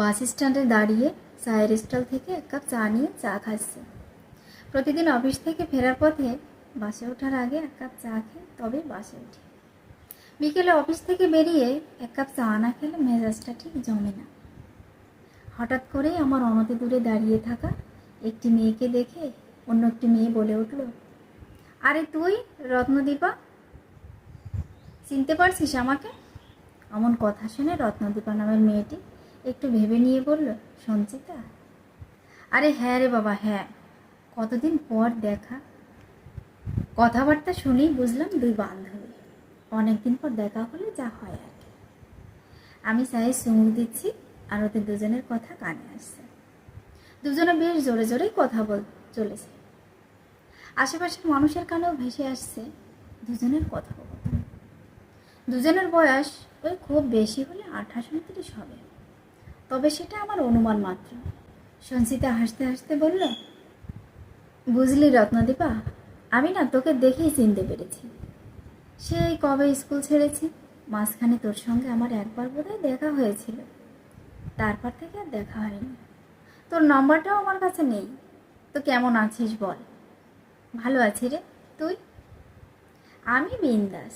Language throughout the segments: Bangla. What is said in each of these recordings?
বাস স্ট্যান্ডে দাঁড়িয়ে চায়ের স্টল থেকে এক কাপ চা নিয়ে চা খাচ্ছে। প্রতিদিন অফিস থেকে ফেরার পথে বাসে ওঠার আগে এক কাপ চা খেয়ে তবে বাসে উঠি। বিকেলে অফিস থেকে বেরিয়ে এক কাপ চা না খেলে মেজাজটা ঠিক জমে না। হঠাৎ করেই আমার অনতি দূরে দাঁড়িয়ে থাকা একটি মেয়েকে দেখে অন্য একটি মেয়ে বলে উঠল, আরে তুই, রত্নদীপা? চিনতে পারছিস আমাকে? এমন কথা শুনে রত্নদীপা নামের মেয়েটি একটু ভেবে নিয়ে বলল, সঞ্চিতা? আরে হ্যাঁ রে বাবা হ্যাঁ। কতদিন পর দেখা? কথাবার্তা শুনেই বুঝলাম দুই বান্ধবী। অনেকদিন পর দেখা হলে যা হয় আর কি। আমি চাই চুমুক দিচ্ছি আর ওদের দুজনের কথা কানে আসছে। দুজনে বেশ জোরে জোরেই কথা বল, চলেছে। আশেপাশের মানুষের কানেও ভেসে আসছে দুজনের কথোপকথন। দুজনের বয়স ওই খুব বেশি হলে আঠাশ, উনত্রিশ হবে। তবে সেটা আমার অনুমান মাত্র। সঞ্চিতা হাসতে হাসতে বলল, বুঝলি রত্নদীপা, আমি না তোকে দেখেই চিনতে পেরেছি। সেই কবে স্কুল ছেড়েছি? মাঝখানে তোর সঙ্গে আমার একবার বোধহয় দেখা হয়েছিল। তারপর থেকে আর দেখা হয়নি। তোর নম্বরটাও আমার কাছে নেই। তো কেমন আছিস বল? ভালো আছি রে, তুই? আমি বিন্দাস।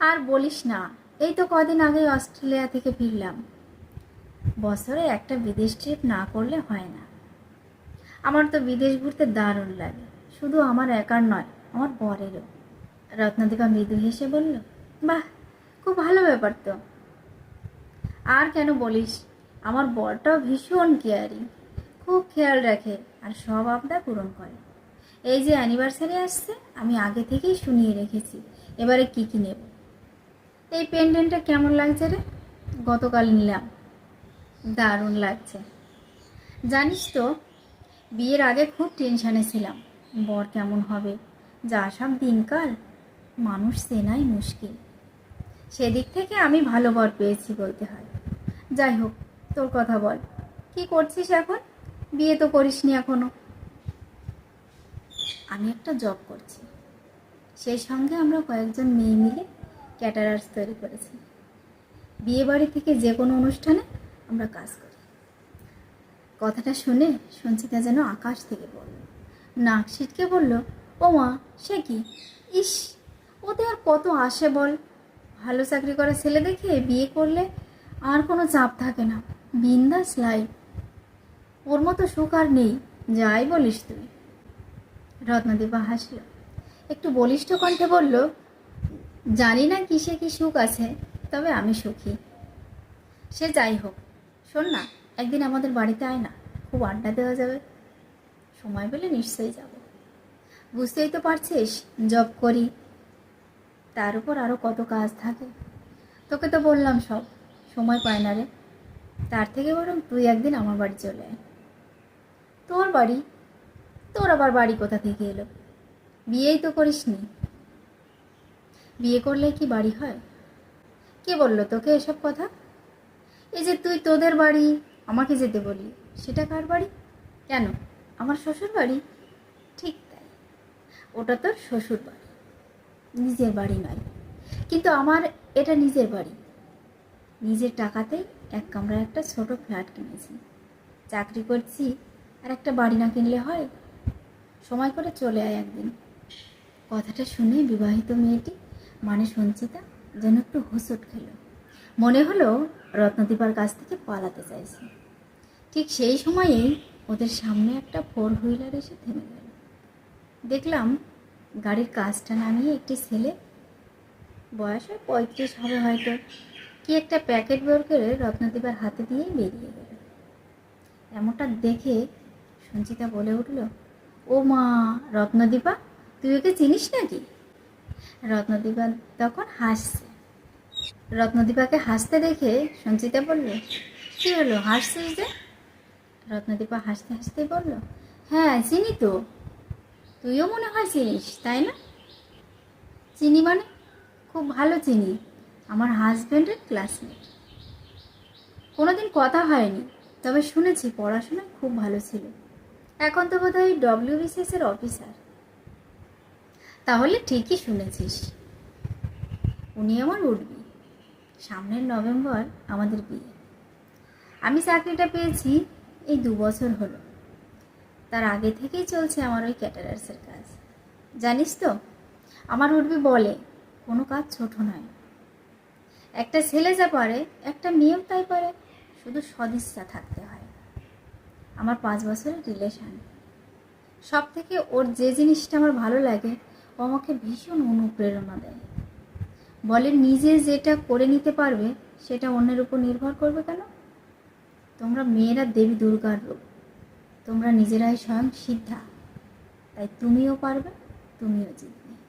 আর বলিস না, এই তো কদিন আগে অস্ট্রেলিয়া থেকে ফিরলাম। বছরে একটা বিদেশ ট্রিপ না করলে হয় না। আমার তো বিদেশ ঘুরতে দারুণ লাগে। শুধু আমার একার নয়, আমার বরেরও। রত্নদীপা মৃদু হেসে বলল, বাহ, খুব ভালো ব্যাপার তো। আর কেন বলিস, আমার বরটাও ভীষণ কেয়ারিং। খুব খেয়াল রাখে আর সব আবদার পূরণ করে। এই যে অ্যানিভার্সারি আসছে, আমি আগে থেকেই শুনিয়ে রেখেছি। এবারে কি কি নেব? এই পেন্ডেন্টটা কেমন লাগছে রে? গতকাল নিলাম। দারুণ লাগছে। জানিস তো, বিয়ের আগে খুব টেনশানে ছিলাম। বর কেমন হবে? যা সব দিনকাল। মানুষ চেনাই মুশকিল। সেদিক থেকে আমি ভালো বর পেয়েছি বলতে হয়। যাই হোক, তোর কথা বল। কি করছিস এখন? বিয়ে তো করিসনি এখনও। আমি একটা জব করছি। সেই সঙ্গে আমরা কয়েকজন মেয়ে মিলে ক্যাটারার্স তৈরি করেছি। বিয়ে বাড়ি থেকে যে কোনো অনুষ্ঠানে আমরা কাজ করি। কথাটা শুনে সঞ্চিতা যেন আকাশ থেকে পড়ল নাক ছিটকে বলল, ও মা, সে কি? ইস, ওতে আর কত আসে বল। ভালো চাকরি করা ছেলে দেখে বিয়ে করলে আর কোনো চাপ থাকে না। বিন্দাস লাইফ ওর মতো সুখ আর নেই, যাই বলিস তুই। রত্নদীপা হাসল। একটু বলিষ্ঠ কণ্ঠে বলল, জানি না কিসে কি সুখ আছে, তবে আমি সুখী। সে যাই হোক শোন না, একদিন আমাদের বাড়িতে আয় না, খুব আড্ডা দেওয়া যাবে। সময় পেলে নিশ্চয়ই যাব। বুঝতেই তো পারছিস, জব করি, তার উপর আরও কত কাজ থাকে। তোকে তো বললাম সব, সময় পায় না রে। তার থেকে বরং তুই একদিন আমার বাড়ি চলে আয়। তোর বাড়ি? তোর আবার বাড়ি কোথা থেকে এলো? বিয়েই তো করিসনি। বিয়ে করলে কি বাড়ি হয়? কে বলল তোকে এসব কথা? এই যে তুই তোদের বাড়ি, আমাকে যেতে বললি, সেটা কার বাড়ি? কেন? আমার শ্বশুর বাড়ি? ঠিক তাই। ওটা তোর শ্বশুর বাড়ি। নিজের বাড়ি নয়। কিন্তু আমার এটা নিজের বাড়ি। নিজের টাকাতেই এক কামরায় একটা ছোট ফ্ল্যাট কিনেছি। চাকরি করছি আর একটা বাড়ি না কিনলে হয়? সময় করে চলে আয় একদিন। কথাটা শুনে বিবাহিত মেয়েটি মানে সঞ্চিতা, যেন একটু হোঁচট খেল। মনে হলো রত্নদীপার কাছ থেকে পালাতে চাইছে। ঠিক সেই সময়েই ওদের সামনে একটা ফোর হুইলার এসে থেমে গেল। দেখলাম গাড়ির কাজটা নামিয়ে একটি ছেলে, বয়স হয় পঁয়ত্রিশ হবে হয়তো, কি একটা প্যাকেট বের করে রত্নদীপার হাতে দিয়ে বেরিয়ে গেল। এমনটা দেখে সঞ্চিতা বলে উঠল, ও মা, রত্নদীপা, তুই ওকে চিনিস নাকি? রত্নদীপা তখন হাসছে। রত্নদীপাকে হাসতে দেখে সঞ্চিতা বলল, কী হলো? হাসছিস যে? রত্নদীপা হাসতে হাসতে বলল হ্যাঁ চিনি তো। তুইও মনে হয় চিনিস, তাই না? চিনি মানে? খুব ভালো চিনি। আমার হাজব্যান্ডের ক্লাসমেট। কোনোদিন কথা হয়নি, তবে শুনেছি পড়াশোনায় খুব ভালো ছিল। এখন তো বোধ হয় ডব্লিউবিসিএস এর অফিসার। তাহলে ঠিকই শুনেছিস। উনি আমার উঠবি সামনের নভেম্বর আমাদের বিয়ে। আমি চাকরিটা পেয়েছি এই দু বছর হলো। তার আগে থেকেই চলছে আমার ওই ক্যাটারার্সের কাজ। জানিস তো, আমার উঠবি বলে, কোনো কাজ ছোট নয়। একটা ছেলে যা পারে, একটা মেয়েও তাই পারে, শুধু সদিচ্ছা থাকতে হয়। আমার পাঁচ বছরের রিলেশান সব থেকে ওর যে জিনিসটা আমার ভালো লাগে, ও আমাকে ভীষণ অনুপ্রেরণা দেয়। বলে নিজে যেটা করে নিতে পারবে, সেটা অন্যের উপর নির্ভর করবে কেন? তোমরা মেয়েরা দেবী দুর্গার রূপ তোমরা নিজেরাই স্বয়ং সিদ্ধা। তাই তুমিও পারবে, তুমিও জিতবে।